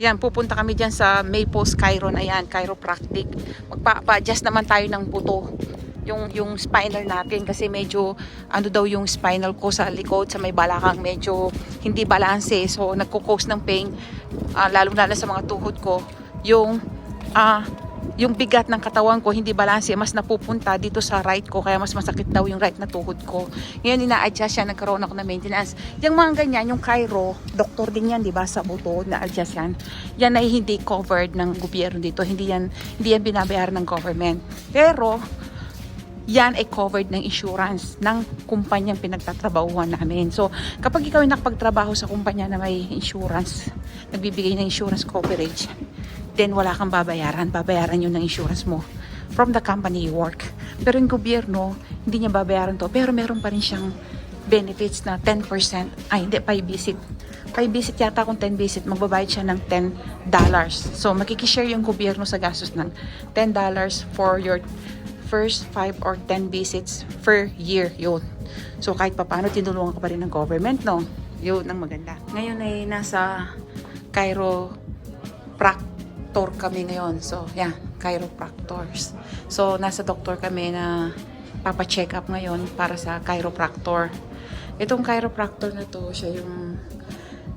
Yan, pupunta kami dyan sa Maples Chiron. Ayan, chiropractic. Magpa-adjust naman tayo ng buto. Yung, yung spinal natin kasi medyo ano daw yung spinal ko sa likod sa may balakang medyo hindi balanse so nagko-cause ng pain ah, lalo na sa mga tuhod ko yung ah yung bigat ng katawan ko hindi balanse mas napupunta dito sa right ko kaya mas masakit daw yung right na tuhod ko. Ngayon ina-adjust siya nagkaroon ako ng maintenance. Yung mga ganyan yung Cairo doktor din yan di ba sa buto na-adjust yan. Yan ay hindi covered ng gobyerno dito hindi yan hindi yan binabayaran ng government. Pero yan ay covered ng insurance ng kumpanyang pinagtatrabahuhan namin. So, kapag ikaw ay nakapagtrabaho sa kumpanya na may insurance, nagbibigay ng insurance coverage, then wala kang babayaran. Babayaran yun ng insurance mo from the company you work. Pero yung gobyerno, hindi niya babayaran to. Pero meron pa rin siyang benefits na 10%. Ay, hindi, 5 visit. 5 visit yata kung 10 visit, magbabayad siya ng 10 dollars. So, makikishare yung gobyerno sa gastos ng 10 dollars for your first 5 or 10 visits per year. Yun. So, kahit papano, tinulungan ka pa rin ng government, no? Yun ang maganda. Ngayon ay nasa chiropractor kami ngayon. So, yeah, chiropractors. So, nasa doktor kami na papa-check up ngayon para sa chiropractor. Itong chiropractor na to, siya yung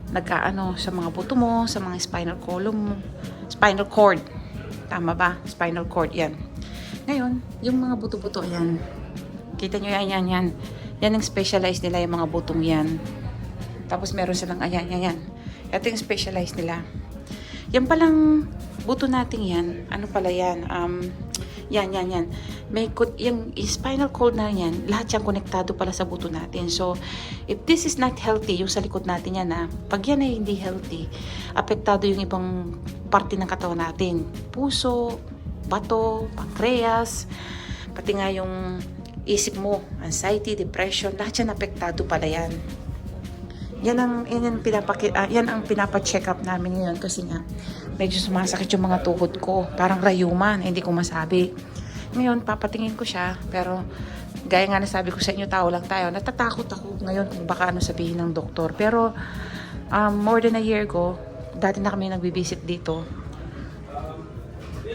nagkaano sa mga buto mo, sa mga spinal column spinal cord. Tama ba? Spinal cord, yan. Ngayon, yung mga buto-buto, yan. Kita nyo yan, yan, yan. Yan ang specialized nila, yung mga butong yan. Tapos meron silang, ayan, yan, yan. Ito yung specialized nila. Yan palang buto natin yan, ano pala yan, um, yan, yan, yan. May, yung spinal cord na yan, lahat yan konektado pala sa buto natin. So, if this is not healthy, yung sa likod natin yan na, pag yan ay hindi healthy, apektado yung ibang parte ng katawan natin. Puso, bato, pancreas, pati nga yung isip mo, anxiety, depression, lahat yan apektado pala yan. Yan ang, yan ang, pinapaki, ah, yan ang pinapa-check up namin ngayon kasi nga medyo sumasakit yung mga tuhod ko. Parang rayuman, hindi ko masabi. Ngayon, papatingin ko siya, pero gaya nga na sabi ko sa inyo, tao lang tayo. Natatakot ako ngayon kung baka ano sabihin ng doktor. Pero um, more than a year ago, dati na kami nagbibisit dito.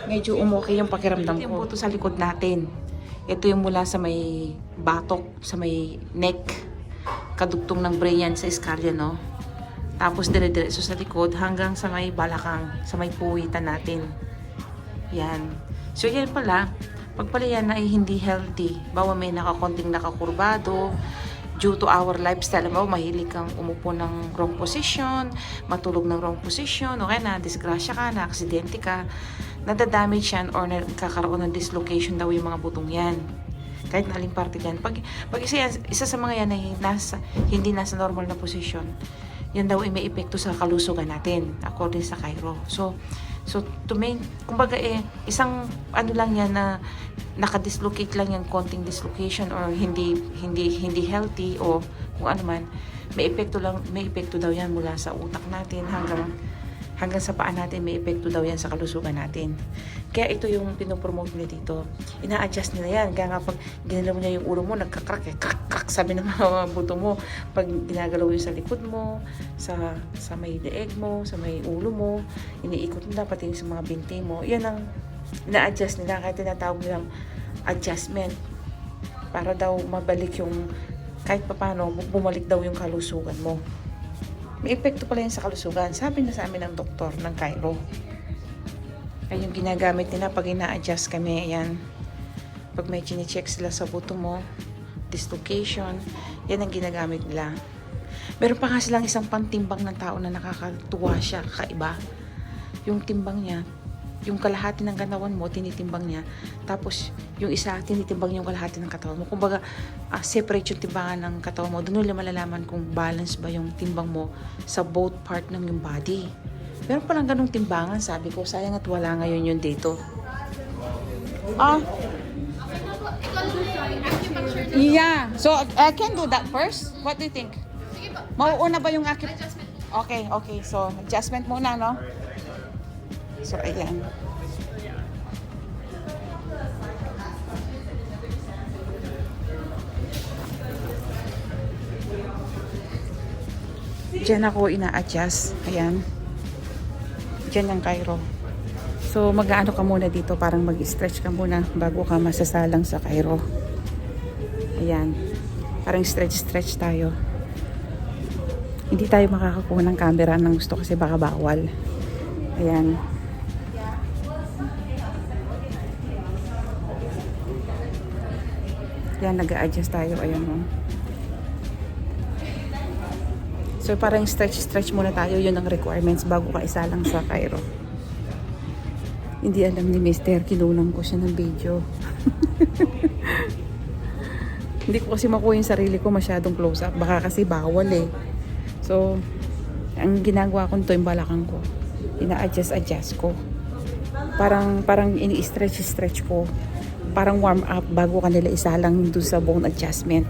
Medyo umokay yung pakiramdam ko. Yung buto sa likod natin. Ito yung mula sa may batok, sa may neck kadugtong ng brain yan sa iskalya, no? Tapos dire-diretso sa likod hanggang sa may balakang, sa may puwitan natin. Yan. So, yan pala. Pag pala yan ay hindi healthy, bawa may nakakonting nakakurbado, due to our lifestyle, mo, mahilig kang umupo ng wrong position, matulog ng wrong position, okay na, disgrasya ka, na aksidente ka, nadadamage yan or nagkakaroon ng dislocation daw yung mga butong yan kahit na aling parte dyan. Pag, pag isa, yan, isa sa mga yan ay nasa, hindi nasa normal na position, yan daw ay may epekto sa kalusugan natin, according sa Cairo. So, so to main, kumbaga eh, isang ano lang yan na nakadislocate lang yung konting dislocation or hindi hindi hindi healthy o kung ano man, may epekto lang, may epekto daw yan mula sa utak natin hanggang hanggang sa paa natin may epekto daw yan sa kalusugan natin. Kaya ito yung pinopromote nila dito. Ina-adjust nila yan. Kaya nga pag ginalaw niya yung ulo mo, nagkakrak eh. Krak, krak, sabi ng mga buto mo. Pag ginagalaw yung sa likod mo, sa, sa may leeg mo, sa may ulo mo, iniikot nila pati yung sa mga binti mo. Yan ang ina-adjust nila. Kaya tinatawag nilang adjustment. Para daw mabalik yung kahit papano, bumalik daw yung kalusugan mo. May epekto pala yan sa kalusugan. Sabi na sa amin ng doktor ng Cairo. Ay yung ginagamit nila pag ina-adjust kami, ayan. Pag may chine-check sila sa buto mo, dislocation, yan ang ginagamit nila. Meron pa nga silang isang pantimbang ng tao na nakakatuwa siya, kakaiba. Yung timbang niya, yung kalahati ng katawan mo, tinitimbang niya. Tapos, yung isa, tinitimbang yung kalahati ng katawan mo. Kumbaga, ah, separate yung timbangan ng katawan mo. Doon nila malalaman kung balance ba yung timbang mo sa both part ng yung body. Meron palang ganong timbangan, sabi ko. Sayang at wala ngayon yun dito. Ah, yeah. So, I can do that first? What do you think? Mauuna ba yung aking... Okay, okay. So, adjustment muna, no? So, ayan. Diyan ako ina-adjust. Ayan. Diyan ang Cairo. So mag-ano ka muna dito, parang mag-stretch ka muna bago ka masasalang sa Cairo. Ayan. Parang stretch-stretch tayo. Hindi tayo makakakuha ng camera ng gusto kasi baka bawal. Ayan. Yan, nag-a-adjust tayo. Ayan o. So, parang stretch-stretch muna tayo. Yun ang requirements bago ka isa lang sa Cairo. Hindi alam ni Mister, kinulang ko siya ng video. Hindi ko kasi makuha yung sarili ko masyadong close up. Baka kasi bawal eh. So, ang ginagawa ko to yung balakang ko. Ina-adjust-adjust ko. Parang, parang ini-stretch-stretch ko. Parang warm up bago ka nila isa lang doon sa bone adjustment.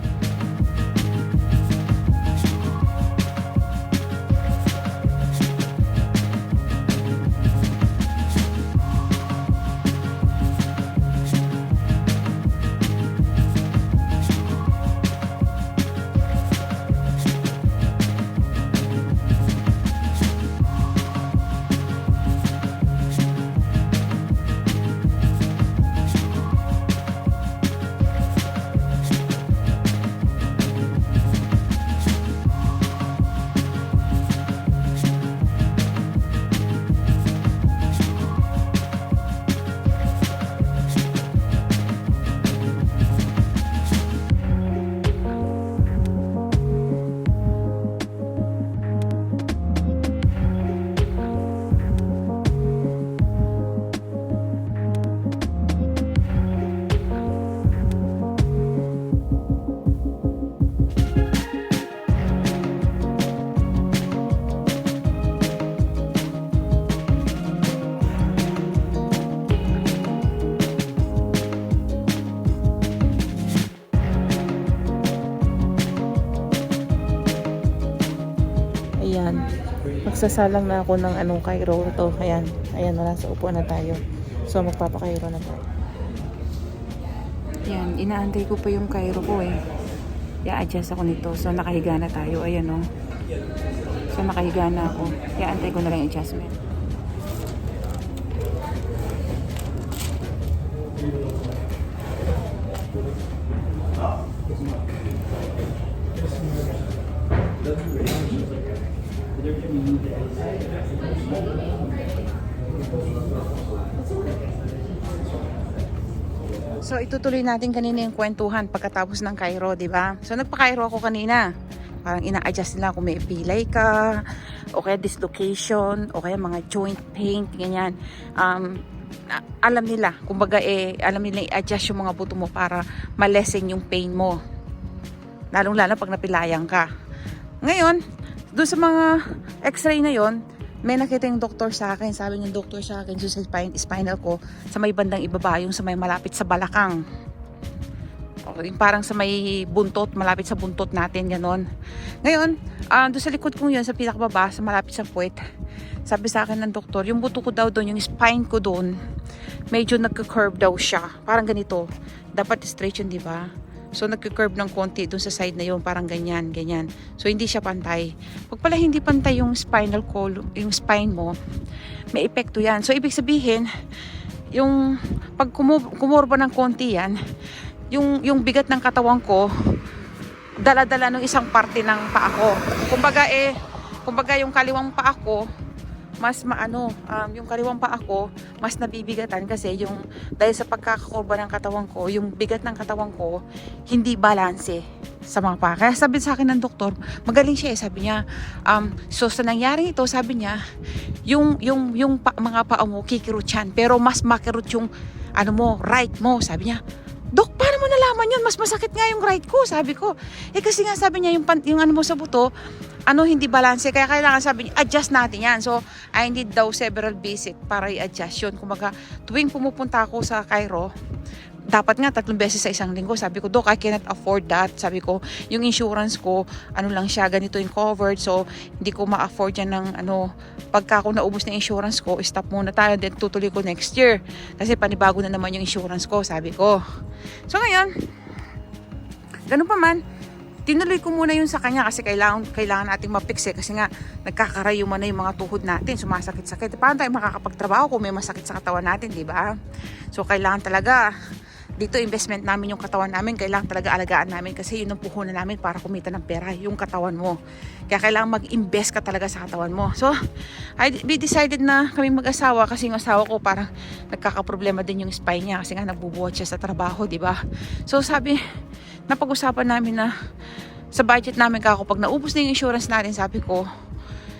Magsasalang na ako ng anong Cairo to. Ayan. Ayan, wala sa upuan na tayo. So, magpapa-Cairo na tayo. Ayan, inaantay ko pa yung Cairo ko eh. I-adjust ako nito. So, nakahiga na tayo. Ayan o. So, nakahiga na ako. I-antay ko na lang yung adjustment. So itutuloy natin kanina yung kwentuhan pagkatapos ng Cairo, di ba? So nagpa-Cairo ako kanina. Parang ina-adjust nila kung may pilay ka, o kaya dislocation, o kaya mga joint pain, ganyan. Um, alam nila, kumbaga eh, alam nila i-adjust yung mga buto mo para malesen yung pain mo. Lalong lalo pag napilayan ka. Ngayon, doon sa mga x-ray na yon may nakita yung doktor sa akin. Sabi ng doktor sa akin, sa spine, spinal ko, sa may bandang ibaba, yung sa may malapit sa balakang. O, yung parang sa may buntot, malapit sa buntot natin, ganon. Ngayon, ah, doon sa likod kong yun, sa pinakababa, sa malapit sa puwet, sabi sa akin ng doktor, yung buto ko daw doon, yung spine ko doon, medyo nagka-curve daw siya. Parang ganito. Dapat straight yun, di ba? So, nagka-curve ng konti doon sa side na yun, parang ganyan, ganyan. So, hindi siya pantay. Pag pala hindi pantay yung spinal column, yung spine mo, may epekto yan. So, ibig sabihin, yung pag kumu- kumurba ng konti yan, yung, yung bigat ng katawan ko, dala-dala ng isang parte ng paa ko. Kumbaga eh, kumbaga yung kaliwang paa ko, mas maano, um, yung kaliwang paa ko, mas nabibigatan kasi yung, dahil sa pagkakakurba ng katawan ko, yung bigat ng katawan ko, hindi balanse sa mga paa. Kaya sabi sa akin ng doktor, magaling siya eh, sabi niya, um, so sa nangyari ito, sabi niya, yung, yung, yung pa, mga paa mo, kikirot yan, pero mas makirot yung, ano mo, right mo, sabi niya, nalaman yun? Mas masakit nga yung right ko, sabi ko. Eh kasi nga sabi niya, yung, pan- yung ano mo sa buto, ano hindi balanse. Kaya kailangan sabi niya, adjust natin yan. So, I need daw several visit para i-adjust yun. Kumaga, tuwing pumupunta ako sa Cairo, dapat nga tatlong beses sa isang linggo. Sabi ko, Dok, I cannot afford that. Sabi ko, yung insurance ko, ano lang siya, ganito yung covered. So, hindi ko ma-afford yan ng ano, pagka ako naubos na insurance ko, stop muna tayo. Then, tutuloy ko next year. Kasi panibago na naman yung insurance ko, sabi ko. So, ngayon, ganun pa man, tinuloy ko muna yun sa kanya kasi kailangan, kailangan nating mapix eh. Kasi nga, nagkakarayuman na yung mga tuhod natin, sumasakit-sakit. Paano tayo makakapagtrabaho kung may masakit sa katawan natin, di ba? So, kailangan talaga, dito investment namin yung katawan namin, kailangan talaga alagaan namin kasi yun ang puhunan namin para kumita ng pera, yung katawan mo. Kaya kailangan mag-invest ka talaga sa katawan mo. So, I we decided na kami mag-asawa kasi yung asawa ko parang nagkakaproblema din yung spine niya kasi nga nagbubuhat siya sa trabaho, di ba? So, sabi, napag-usapan namin na sa budget namin kako pag naubos na yung insurance natin, sabi ko,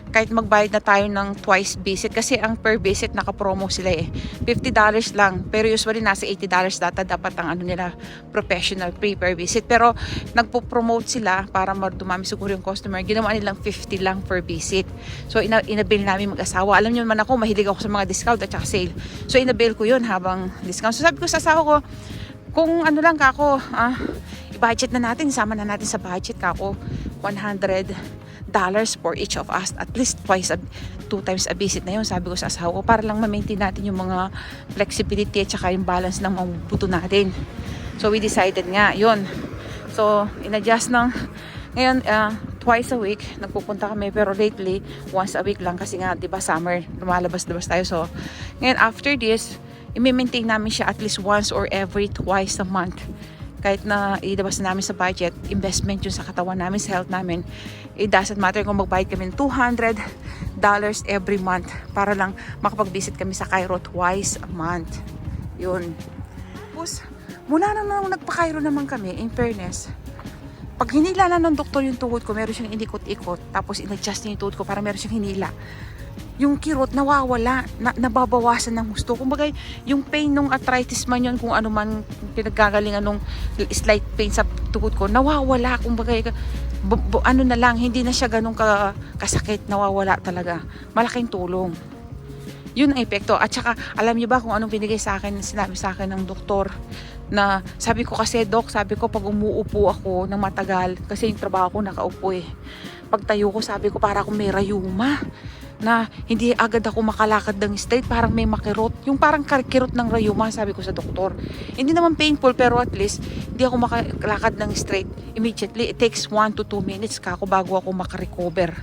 kahit magbayad na tayo ng twice visit kasi ang per visit naka-promo sila eh. $50 lang. Pero usually nasa $80 data dapat ang ano nila professional free per visit. Pero nagpo-promote sila para dumami siguro yung customer. Ginawa nilang 50 lang per visit. So ina inabil namin mag-asawa. Alam niyo naman ako, mahilig ako sa mga discount at saka sale. So inabil ko yun habang discount. So sabi ko sa asawa ko, kung ano lang kako, ah, i-budget na natin, sama na natin sa budget kako, 100 dollars for each of us at least twice a, two times a visit na yun sabi ko sa asawa ko para lang ma-maintain natin yung mga flexibility at saka yung balance ng mga natin. So we decided nga yun. So in-adjust ng ngayon uh, twice a week nagpupunta kami pero lately once a week lang kasi nga 'di ba summer lumalabas-labas tayo. So ngayon after this i-maintain namin siya at least once or every twice a month kahit na ilabas na namin sa budget, investment yun sa katawan namin, sa health namin. It doesn't matter kung magbayad kami ng $200 every month para lang makapag-visit kami sa Cairo twice a month. Yun. Tapos, mula na nung nagpa-Cairo naman kami, in fairness, pag hinila na ng doktor yung tuhod ko, meron siyang inikot-ikot, tapos in-adjust niya yung tuhod ko para meron siyang hinila yung kirot nawawala, na, nababawasan ng gusto. Kumbaga, yung pain nung arthritis man yun, kung ano man pinagkagalingan nung slight pain sa tuhod ko, nawawala. Kumbaga, bu, bu, ano na lang, hindi na siya ganun ka, kasakit, nawawala talaga. Malaking tulong. Yun ang epekto. At saka, alam niyo ba kung anong binigay sa akin, sinabi sa akin ng doktor, na sabi ko kasi, Dok, sabi ko pag umuupo ako ng matagal, kasi yung trabaho ko nakaupo eh. Pag tayo ko, sabi ko para akong may rayuma na hindi agad ako makalakad ng straight, parang may makirot. Yung parang kirot ng rayuma, sabi ko sa doktor. Hindi naman painful, pero at least, hindi ako makalakad ng straight immediately. It takes 1 to 2 minutes ka ako bago ako makarecover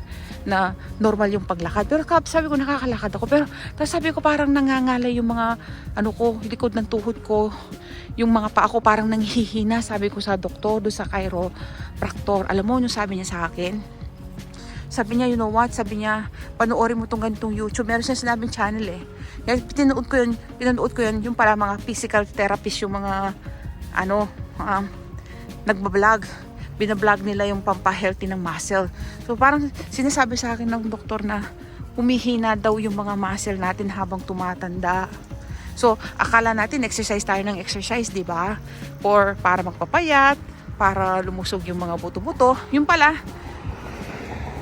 na normal yung paglakad. Pero sabi ko nakakalakad ako. Pero tapos sabi ko parang nangangalay yung mga ano ko, likod ng tuhod ko. Yung mga paa ko parang nanghihina, sabi ko sa doktor do sa chiropractor. Alam mo, yung sabi niya sa akin, sabi niya, you know what? Sabi niya, panoorin mo tong ganitong YouTube. Meron siya sinabing channel eh. Kaya pinanood ko yun, pinanood ko yun, yung para mga physical therapist, yung mga, ano, um, nagbablog. Binablog nila yung pampahealthy ng muscle. So parang sinasabi sa akin ng doktor na humihina daw yung mga muscle natin habang tumatanda. So, akala natin exercise tayo ng exercise, di ba? Or para magpapayat, para lumusog yung mga buto-buto. Yung pala,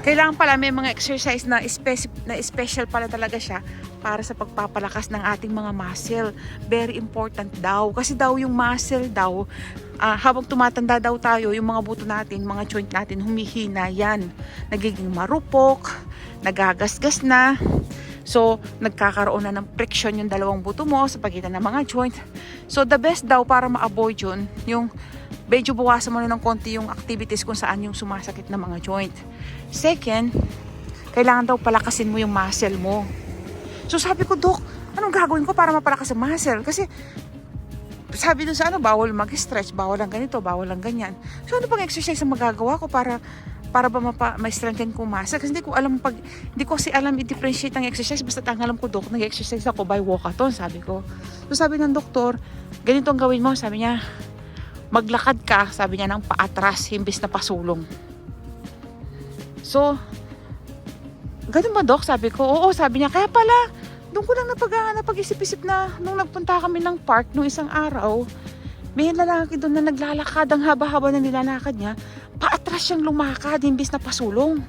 kailangan pala may mga exercise na, speci- na special pala talaga siya para sa pagpapalakas ng ating mga muscle. Very important daw. Kasi daw yung muscle daw, uh, habang tumatanda daw tayo, yung mga buto natin, mga joint natin, humihina yan. Nagiging marupok, nagagasgas na. So, nagkakaroon na ng friction yung dalawang buto mo sa pagitan ng mga joint. So, the best daw para ma-avoid yun, yung medyo buwasan mo na ng konti yung activities kung saan yung sumasakit na mga joint. Second, kailangan daw palakasin mo yung muscle mo. So sabi ko, Dok, anong gagawin ko para mapalakas ang muscle? Kasi sabi dun sa ano, bawal mag-stretch, bawal lang ganito, bawal lang ganyan. So ano pang exercise ang magagawa ko para para ba mapa, ma-strengthen ko muscle? Kasi hindi ko alam pag, hindi ko kasi alam i-differentiate ang exercise. Basta ang alam ko, Dok, nag-exercise ako by walkathon, sabi ko. So sabi ng doktor, ganito ang gawin mo, sabi niya, maglakad ka, sabi niya, ng paatras, imbis na pasulong. So, ganun ba, Dok? Sabi ko, oo, sabi niya, kaya pala, doon ko lang napag, napag-isip-isip na nung nagpunta kami ng park nung isang araw, may lalaki doon na naglalakad ang haba-haba na nilalakad niya, paatras siyang lumakad, imbis na pasulong.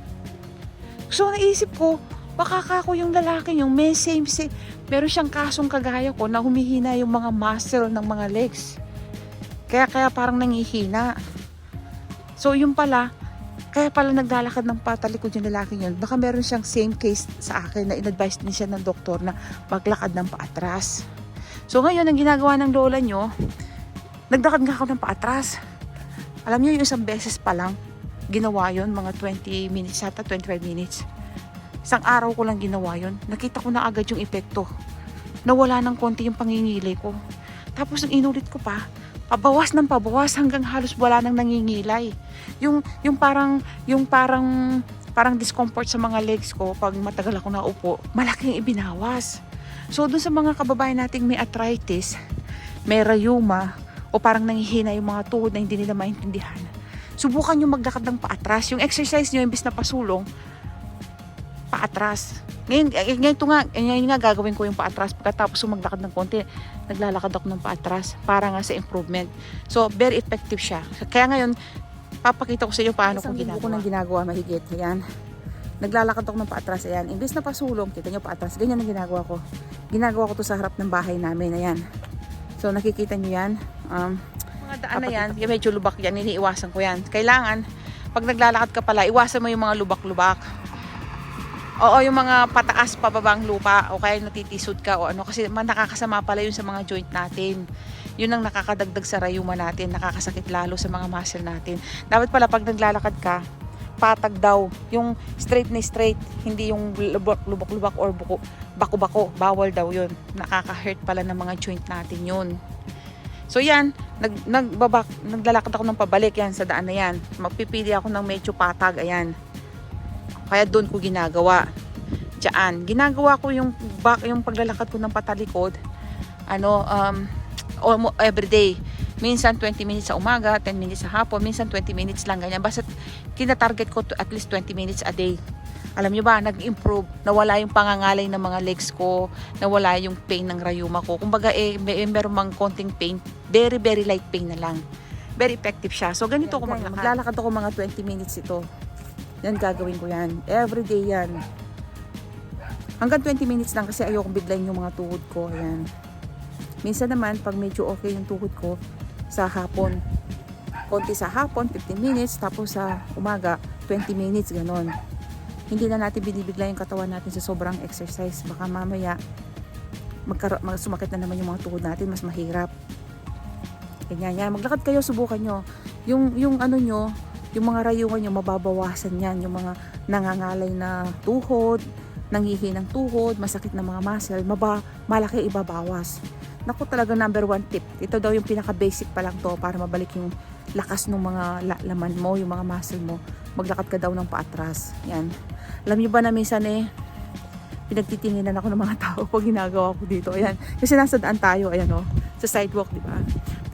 So, naisip ko, baka ako yung lalaki yung may same, same, meron siyang kasong kagaya ko na humihina yung mga muscle ng mga legs. Kaya kaya parang nangihina. So yung pala, kaya pala naglalakad ng patalikod yung lalaki yun. Baka meron siyang same case sa akin na in-advise din siya ng doktor na maglakad ng paatras. So ngayon, ang ginagawa ng lola nyo, nagdakad nga ako ng paatras. Alam niyo yung isang beses pa lang, ginawa yon mga 20 minutes ata, 25 minutes. Isang araw ko lang ginawa yon. Nakita ko na agad yung epekto. Nawala ng konti yung pangingilay ko. Tapos nang inulit ko pa, pabawas ng pabawas hanggang halos wala nang nangingilay. Yung yung parang yung parang parang discomfort sa mga legs ko pag matagal ako naupo, malaking ibinawas. So dun sa mga kababayan nating may arthritis, may rayuma, o parang nanghihina yung mga tuhod na hindi nila maintindihan, subukan nyo maglakad ng paatras. Yung exercise nyo, imbis na pasulong, paatras. Ngayon, eh, ngayon, ito nga, eh, ngayon nga gagawin ko yung paatras. Pagkatapos maglakad ng konti, naglalakad ako ng paatras para nga sa improvement. So, very effective siya. Kaya ngayon, papakita ko sa iyo paano ko ginagawa. ko nang ginagawa mahigit. Ayan. Naglalakad ako ng paatras. Ayan. Imbis na pasulong, kita nyo paatras. Ganyan ang ginagawa ko. Ginagawa ko to sa harap ng bahay namin. Ayan. So, nakikita nyo yan. Um, mga daan na yan, yung medyo lubak yan, iniiwasan ko yan. Kailangan, pag naglalakad ka pala, iwasan mo yung mga lubak-lubak. Oo, yung mga pataas pababang lupa o kaya natitisod ka o ano kasi man nakakasama pala yun sa mga joint natin. Yun ang nakakadagdag sa rayuma natin, nakakasakit lalo sa mga muscle natin. Dapat pala pag naglalakad ka, patag daw. Yung straight na straight, hindi yung lubak-lubak or buko, bako-bako. Bawal daw yun. Nakaka-hurt pala ng mga joint natin yun. So yan, nag, nagbabak, naglalakad ako ng pabalik yan sa daan na yan. Magpipili ako ng medyo patag, ayan. Kaya doon ko ginagawa. Diyan. Ginagawa ko yung, back, yung paglalakad ko ng patalikod. Ano, um, almo- every day. Minsan 20 minutes sa umaga, 10 minutes sa hapon, minsan 20 minutes lang ganyan. Basta tina-target ko to at least 20 minutes a day. Alam nyo ba, nag-improve. Nawala yung pangangalay ng mga legs ko. Nawala yung pain ng rayuma ko. Kumbaga, eh, may, meron mang konting pain. Very, very light pain na lang. Very effective siya. So, ganito ko maglakad. Maglalakad ako mga 20 minutes ito. Yan, gagawin ko yan. Every day yan. Hanggang 20 minutes lang kasi ayokong biglayin yung mga tuhod ko. Ayan. Minsan naman, pag medyo okay yung tuhod ko, sa hapon. Konti sa hapon, 15 minutes. Tapos sa umaga, 20 minutes, ganon. Hindi na natin binibigla yung katawan natin sa sobrang exercise. Baka mamaya, magkaro- mag sumakit na naman yung mga tuhod natin, mas mahirap. Ganyan yan. Maglakad kayo, subukan nyo. Yung, yung ano nyo, yung mga rayuan nyo, mababawasan yan. Yung mga nangangalay na tuhod, nanghihinang tuhod, masakit na mga muscle, maba, malaki ibabawas. Naku talaga number one tip. Ito daw yung pinaka-basic pa lang to para mabalik yung lakas ng mga la- laman mo, yung mga muscle mo. Maglakad ka daw ng paatras. Yan. Alam niyo ba na minsan eh, pinagtitinginan ako ng mga tao pag ginagawa ko dito. Ayan. Kasi nasa daan tayo, ayan o, sa sidewalk, di ba?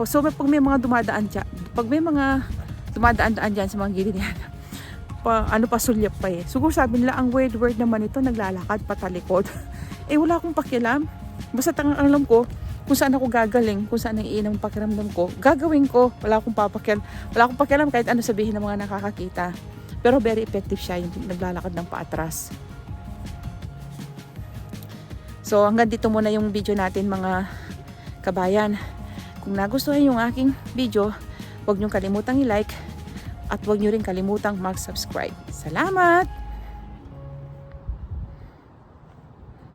So, pag may mga dumadaan dyan, pag may mga dumadaan-daan dyan sa mga gilid yan, pa, ano pa, sulyap pa eh. Siguro sabi nila, ang weird word naman ito, naglalakad patalikod. eh, wala akong pakialam. Basta tangang alam ko, kung saan ako gagaling, kung saan ang iinang pakiramdam ko, gagawin ko. Wala akong papakialam. Wala akong pakialam kahit ano sabihin ng mga nakakakita. Pero very effective siya yung naglalakad ng paatras. So hanggang dito muna yung video natin mga kabayan. Kung nagustuhan yung aking video, huwag niyong kalimutang i-like at huwag niyo rin kalimutang mag-subscribe. Salamat!